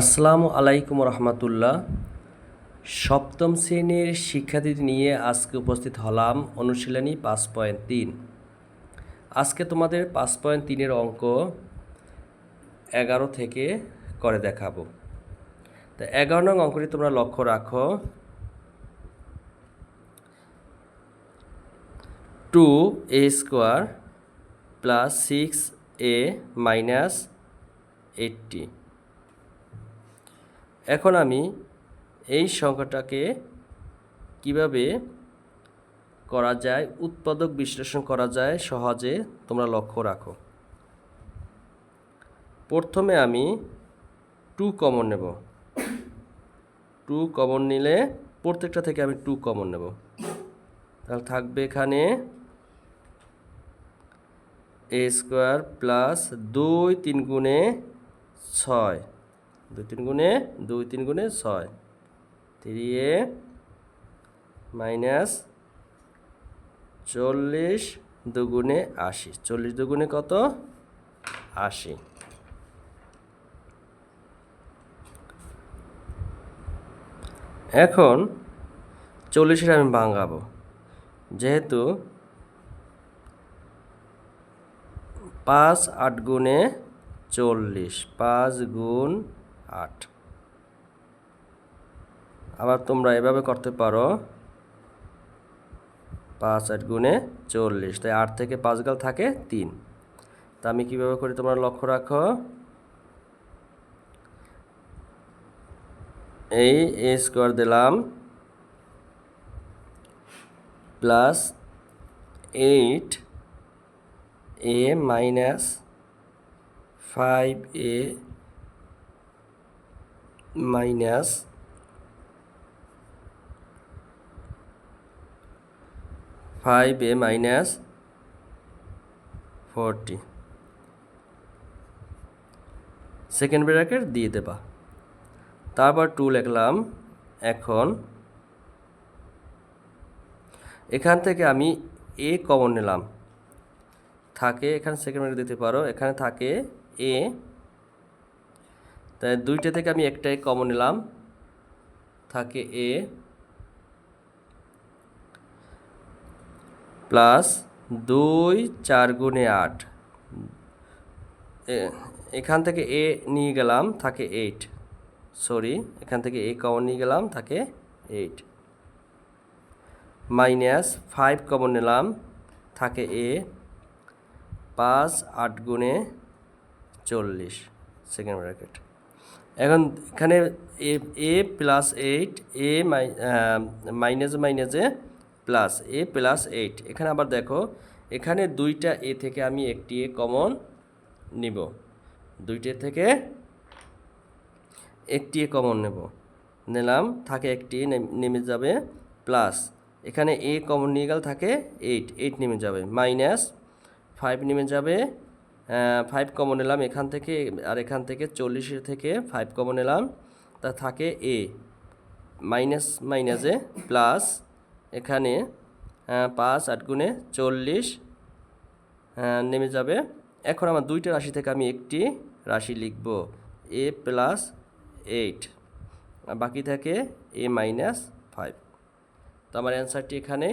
আসসালামু আলাইকুম রহমতুল্লাহ। সপ্তম শ্রেণির শিক্ষার্থী নিয়ে আজকে উপস্থিত হলাম অনুশীলনী পাঁচ পয়েন্ট তিন। আজকে তোমাদের পাঁচ পয়েন্ট তিনের অঙ্ক এগারো থেকে করে দেখাবো। তো এগারো নং অঙ্কটি তোমরা লক্ষ্য রাখো। Two A square plus six A minus eighty. এখন আমি এই সংখ্যাটাকে কীভাবে করা যায়, উৎপাদক বিশ্লেষণ করা যায় সহজে তোমরা লক্ষ্য রাখো। প্রথমে আমি টু কমন নেব। টু কমন নিলে প্রত্যেকটা থেকে আমি টু কমন নেব। তাহলে থাকবে এখানে এ স্কোয়ার প্লাস দুই তিন গুণে ছয়। দুই তিন গুণে, দুই তিন গুণে ছয়। থ্রি এ মাইনাস চল্লিশ দুগুণে আশি। চল্লিশ দুগুণে কত? আশি। এখন চল্লিশের আমি ভাঙাবো। যেহেতু পাঁচ আট গুণে চল্লিশ, পাঁচ গুণ আট। আবার তোমরা এভাবে করতে পারো পাঁচ আট গুণে চল্লিশ। তাই আট থেকে পাঁচ গাল থাকে তিন। তা আমি কীভাবে করি তোমরা লক্ষ্য রাখো? এই এ স্কোয়ার দিলাম plus eight A minus five A minus five A minus forty. Second bracket দিয়ে দেবা। তারপর টু লিখলাম, এখন এখান থেকে আমি এ কমন নিলাম। থাকে, এখানে সেকেন্ড ব্র্যাকেট দিতে পারো, এখানে থাকে এ তাই দুইটা থেকে আমি একটাই কমন নিলাম। থাকে এ প্লাস দুই চার গুণে আট। এখান থেকে এ নিয়ে গেলাম, থাকে এইট সরি এখান থেকে এ কমন নিয়ে গেলাম, থাকে এইট মাইনাস ফাইভ কমন নিলাম, থাকে এ পাঁচ আট গুণে চল্লিশ। সেকেন্ড ব্র্যাকেট এখন এখানে A A plus eight A minus মাইনাসে প্লাস এ প্লাস এইট এখানে আবার দেখো, এখানে দুইটা এ থেকে আমি একটি এ কমন নিব। দুইটা থেকে একটি এ কমন নেব। নিলাম, থাকে একটি, নেমে যাবে প্লাস এখানে এ কমন নিয়ে গেল, থাকে এইট এইট নেমে যাবে। মাইনাস ফাইভ নেমে যাবে ফাইভ কমন নিলাম। এখান থেকে আর এখান থেকে চল্লিশের থেকে ফাইভ কমন নিলাম। তা থাকে এ মাইনাস মাইনাসে প্লাস এখানে পাঁচ আট গুণে চল্লিশ নেমে যাবে। এখন আমার দুইটা রাশি থেকে আমি একটি রাশি লিখব। এ প্লাস এইট বাকি থাকে এ মাইনাস ফাইভ তো আমার অ্যান্সারটি এখানে।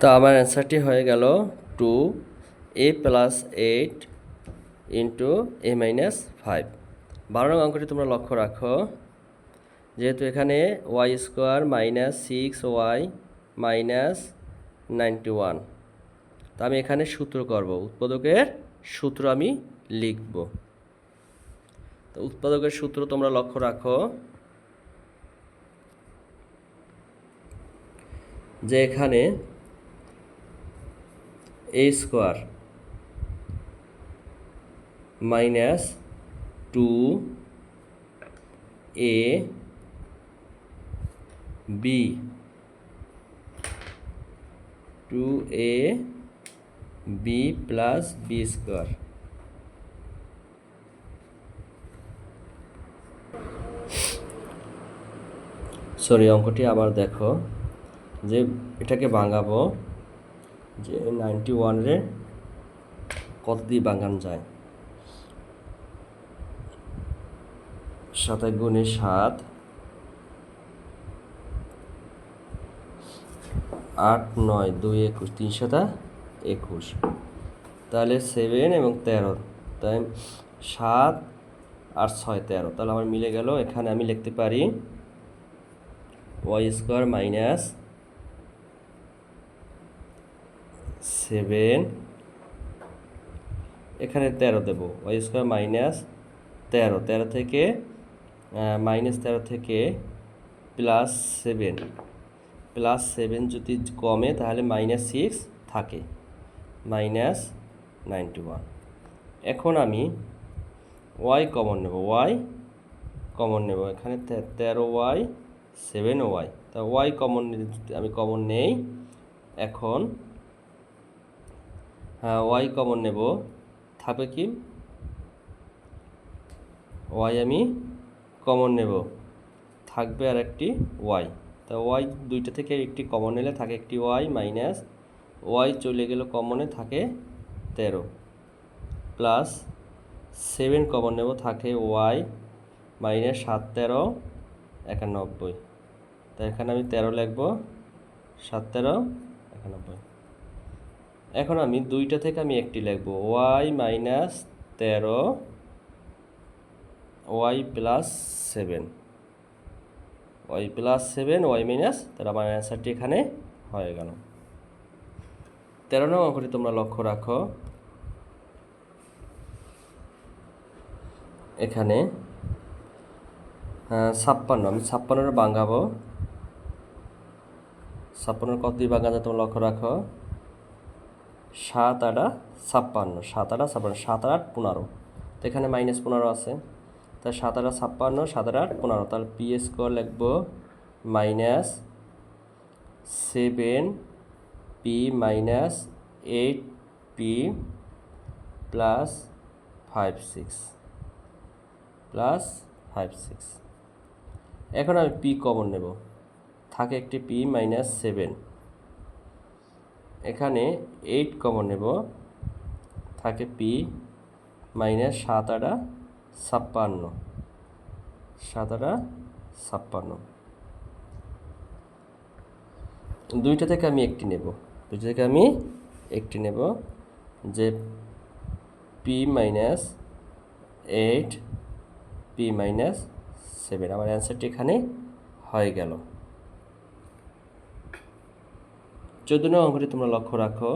তো আমার অ্যান্সারটি হয়ে গেল two A plus eight into A minus five বারো নং অঙ্কটি তোমরা লক্ষ্য রাখো। যেহেতু এখানে Y square minus six Y minus ninety one তা আমি এখানে সূত্র করব। উৎপাদকের সূত্র আমি লিখব। তো উৎপাদকের সূত্র তোমরা লক্ষ্য রাখো। যে এখানে A square minus two A B two A B plus B square sorry অঙ্কটি আবার দেখো যে এটাকে ভাঙাবো যে নাইনটি ওয়ানের কত দিয়ে ভাঙানো যায়? সাথে গুণে সাত। আট নয় দুই একুশ, তিন সাতা একুশ। তাহলে সেভেন এবং তেরো, তাই সাত আর ছয় তেরো। তাহলে আমার মিলে গেল, এখানে আমি লিখতে পারি ওয়াই স্কোয়ার মাইনাস সেভেন এখানে তেরো দেবো ওয়াই স্কোয়ার মাইনাস তেরো। তেরো থেকে মাইনাস তেরো থেকে প্লাস সেভেন প্লাস সেভেন যদি কমে, তাহলে মাইনাস সিক্স থাকে। মাইনাস নাইনটি ওয়ান এখন আমি ওয়াই কমন নেব। ওয়াই কমন নেব। এখানে তেরো ওয়াই সেভেন ওয়াই তা ওয়াই কমন আমি কমন নেই, এখন হ্যাঁ ওয়াই কমন নেব। থাকবে কি? ওয়াই আমি কমন নেব। থাকবে আর একটি ওয়াই তা ওয়াই দুইটা থেকে একটি কমন নিলে থাকে একটি ওয়াই মাইনাস ওয়াই চলে গেল কমনে থাকে তেরো। প্লাস সেভেন কমন নেব, থাকে ওয়াই মাইনাস সাত, তেরো, একানব্বই। তা এখানে আমি তেরো লিখব, সাত, তেরো, একানব্বই। এখন আমি দুইটা থেকে আমি একটি লিখব ওয়াই মাইনাস তেরো Y plus seven. Y plus seven Y minus তাহলে আমার অ্যান্সারটি এখানে হয়ে গেল। তেরো নম্বর অঙ্কটি তোমরা লক্ষ্য রাখো। এখানে আহ, ছাপ্পান্ন আমি ছাপ্পান্নর বাঙ্গাবো ছাপ্পান্নর কত দিয়ে বাঙ্গা যায় তোমরা লক্ষ্য রাখো। সাত আটা ছাপ্পান্ন সাত আটা ছাপ্পান্ন সাত আট পনেরো। তো এখানে মাইনাস পনেরো আছে। তাই সাত আটা ছাপ্পান্ন সাত আট, পনেরো। তাহলে পি স্কোয়ার লিখব minus seven P minus eight P plus five six, plus five six. এখন আমি পি কমন নেব। থাকে একটি পি মাইনাস সেভেন। এখানে এইট কমন নেব। থাকে পি মাইনাস সাত আটা ছাপ্পান্ন। সাত আটা ছাপ্পান্ন। দুইটা থেকে আমি একটি নেব। দুইটা থেকে আমি একটি নেব যে P minus eight, P minus seven. আমার অ্যান্সারটি এখানে হয়ে গেল। চোদ্দ নম্বর অঙ্কটি তোমরা লক্ষ্য রাখো।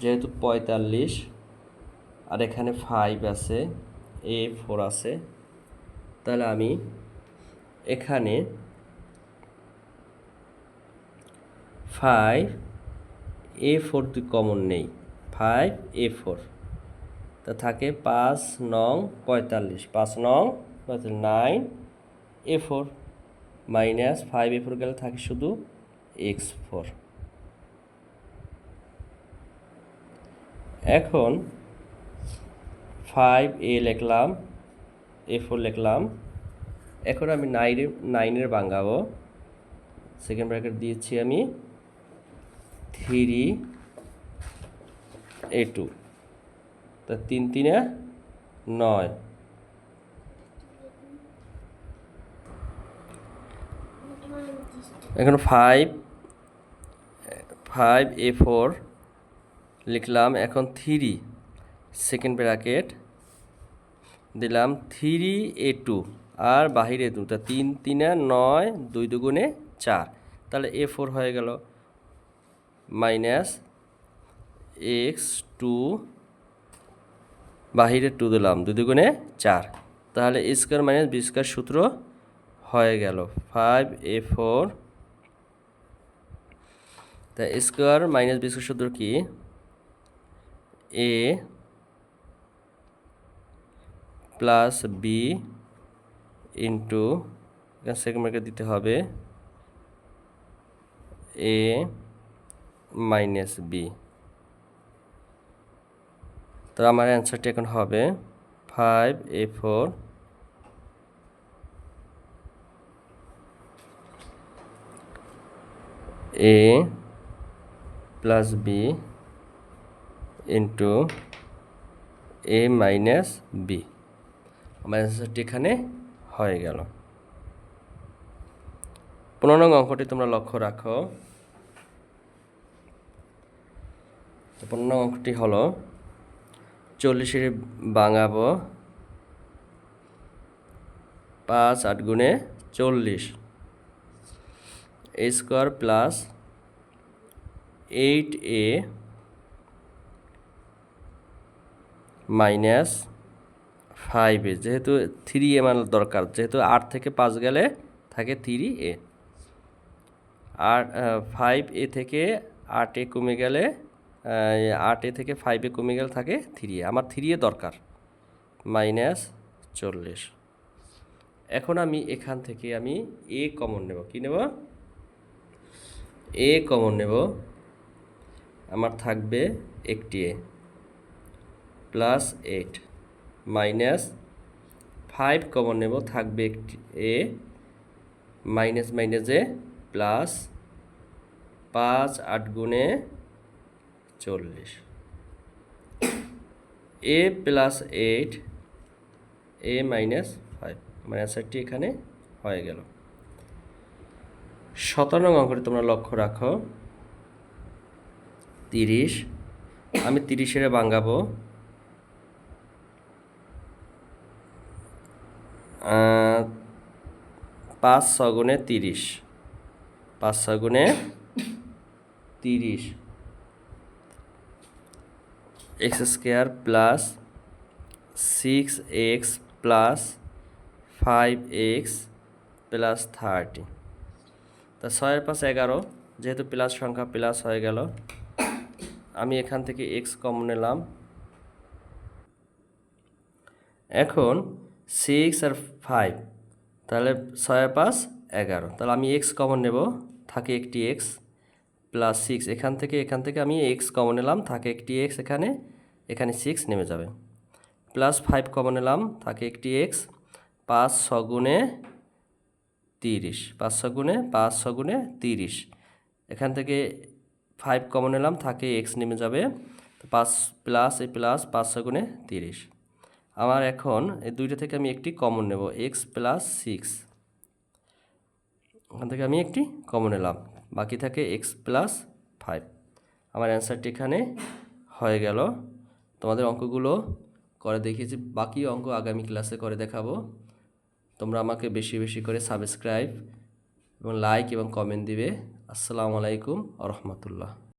যেহেতু পঁয়তাল্লিশ, আর এখানে ফাইভ আছে এ ফোর আছে, তাহলে আমি এখানে ফাইভ এ ফোর দুই কমন নেই। ফাইভ এ ফোর তা থাকে পাঁচ নং পঁয়তাল্লিশ। পাঁচ নং পঁয়তাল্লিশ nine A four minus five A four গেলে থাকে শুধু এক্স ফোর এখন ফাইভ এ লিখলাম এ ফোর লিখলাম। এখন আমি নাইনের নাইনের বাঙ্গাবো সেকেন্ড ব্র্যাকেট দিয়েছি আমি। থ্রি এ টু তা তিন তিনে নয়। এখন ফাইভ ফাইভ এ ফোর লিখলাম। এখন থ্রি সেকেন্ড ব্র্যাকেট দিলাম থ্রি এ টু আর বাহিরে দু তা তিন, তিনে নয়, দুই দুগুণে চার। তাহলে এ ফোর হয়ে গেল। মাইনাস এক্স টু বাহিরে টু দিলাম, দুই দুগুণে চার। তাহলে স্কোয়ার মাইনাস বি স্কোয়ার সূত্র হয়ে গেল। ফাইভ এ ফোর তা স্কোয়ার মাইনাস বি স্কোয়ার সূত্র কি? A plus B into second মার্কে দিতে হবে এ মাইনাস বি তো আমার অ্যান্সারটি এখন হবে five A four A plus B into A minus B অ্যান্সারটি এখানে হয়ে গেল। পনেরো নং অঙ্কটি তোমরা লক্ষ্য রাখো। পনেরো নং অঙ্কটি হলো, চল্লিশের বাঙাবো পাঁচ আট গুণে চল্লিশ। A square plus eight A minus five যেহেতু থ্রি এ মানে দরকার, যেহেতু আট থেকে পাঁচ গেলে থাকে থ্রি এ। আর ফাইভ এ থেকে আট এ কমে গেলে আট এ থেকে ফাইভ কমে গেলে থাকে থ্রি এ। আমার থ্রি এ দরকার মাইনাস চল্লিশ। এখন আমি এখান থেকে আমি এ কমন নেব। কি নেব? এ কমন নেব। আমার থাকবে একটি A plus eight minus five common নেব, থাকবে একটি A minus minus A plus পাঁচ আট গুণে চল্লিশ। A plus eight A minus five মানে অ্যান্সারটি এখানে হয়ে গেল। সতেরো নং অঙ্কটি তোমরা লক্ষ্য রাখো। তিরিশ, আমি তিরিশের বাঙ্গাবো। পাঁচ ছগুণে তিরিশ। পাঁচ ছগুণে তিরিশ। X square plus six X plus five X plus thirty. তা ছয়ের পাঁচ এগারো, যেহেতু প্লাস সংখ্যা প্লাস হয়ে গেল, আমি এখান থেকে এক্স কমন নিলাম। এখন সিক্স আর ফাইভ তাহলে ছয় পাঁচ, এগারো। তাহলে আমি এক্স কমন নেব, থাকে একটি এক্স প্লাস সিক্স এখান থেকে এখান থেকে আমি এক্স কমন নিলাম, থাকে একটি এক্স এখানে এখানে সিক্স নেমে যাবে। প্লাস ফাইভ কমন নিলাম, থাকে একটি এক্স পাঁচ ছগুণে তিরিশ। পাঁচ ছগুণে পাঁচ ছগুণে তিরিশ। এখান থেকে ফাইভ কমন নিলাম, থাকে এক্স নেমে যাবে পাঁচ প্লাস এই প্লাস পাঁচ ছগুণে তিরিশ। আমার এখন এই দুইটা থেকে আমি একটি কমন নেব এক্স প্লাস সিক্স ওখান থেকে আমি একটি কমন নিলাম বাকি থাকে এক্স প্লাস ফাইভ আমার অ্যান্সারটি এখানে হয়ে গেল। তোমাদের অঙ্কগুলো করে দেখিয়েছি, বাকি অঙ্ক আগামী ক্লাসে করে দেখাবো। তোমরা আমাকে বেশি বেশি করে সাবস্ক্রাইব এবং লাইক এবং কমেন্ট দিবে। আসসালামু আলাইকুম রহমতুল্লাহ।